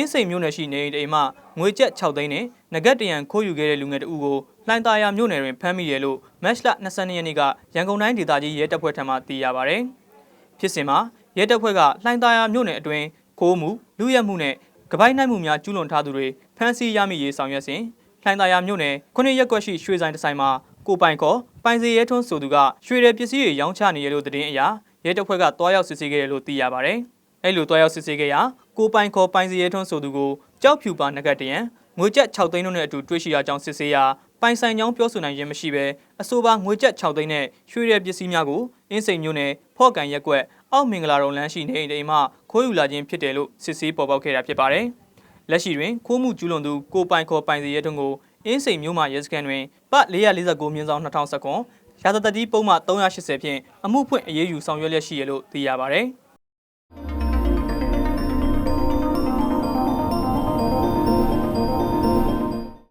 င်းစိန်မြို့နယ်ရှိနေအိမ်တစ်အိမ်မှငွေကျပ်6သိန်းနဲ့ငကတ်တရံခိုးယူခဲ့တဲ့လူငယ်တဦးကိုလှိုင်သာယာမြို့နယ်တွင်ဖမ်းမိတယ်လို့မတ်လ22ရက်နေ့ကရန်ကုန်တိုင်းဒေသကြီးရဲတပ်ဖွဲ့ထံမှသိရပါဗျ။ဖြစ်စဉ်မှာရဲတပ်ဖွဲ့ကလှိုင်သာယာမြို့နယ်အတွင်းခိုးမှုလူရက်မှုနဲ့ကပိုက်နိုင်မှုများကျူးလွန်ထားသူတွေဖမ်းဆီးရမိရေးဆောင်ရွက်စဉ်လှိုင်သာယာမြို့နယ်ခုနှစ်ရက်ကွက်ရှိရွှေဆိုင်တစ်ဆိုင်မှာကိုပိုင်ခေါ်ပိုင်စီရဲထွန်းဆိုသူကရွှေတဲ့ပစ္စည်းတွေရောင်းချနေရလို့သတင်းအရာရဲတပ်ဖွဲ့ကတွားရောက်စစ်ဆေးခဲ့တယ်လို့သိရပါဗျ။ အဲ့လိုတွားရောက်စစ်ဆေးခဲ့ရာကိုပိုင်ခေါ်ပိုင်စီရဲထွန်းဆိုသူကိုကြောက်ဖြူပါနဂတ်တရံငွေကျပ်6သိန်းတို့နဲ့အတူတွေ့ရှိရကြောင်းစစ်ဆေးရာပိုင်ဆိုင်ကြောင်းပြောဆိုနိုင်ခြင်းမရှိဘဲအဆိုပါငွေကျပ်6သိန်းနဲ့ရွှေတဲ့ပစ္စည်းများကိုအင်းစိန်မြို့နယ်ဖော့ကန်ရက်ကွက်အောက်မင်္ဂလာတော်လမ်းရှိနေအိမ်တိမ်မှခိုးယူလာခြင်းဖြစ်တယ်လို့စစ်ဆေးပေါ်ပေါက်ခဲ့တာဖြစ်ပါတယ်။လက်ရှိတွင်ခိုးမှုကျူးလွန်သူကိုပိုင်ခေါ်ပိုင်စီရဲထွန်းကိုအင်းစိန်မြို့မှရဲစခန်းတွင်ပတ်449မြင်းဆောင်2019ရာဇသတိပုံမှ380ဖြင့်အမှုဖွင့်အရေးယူဆောင်ရွက်လျက်ရှိရလို့သိရပါတယ်။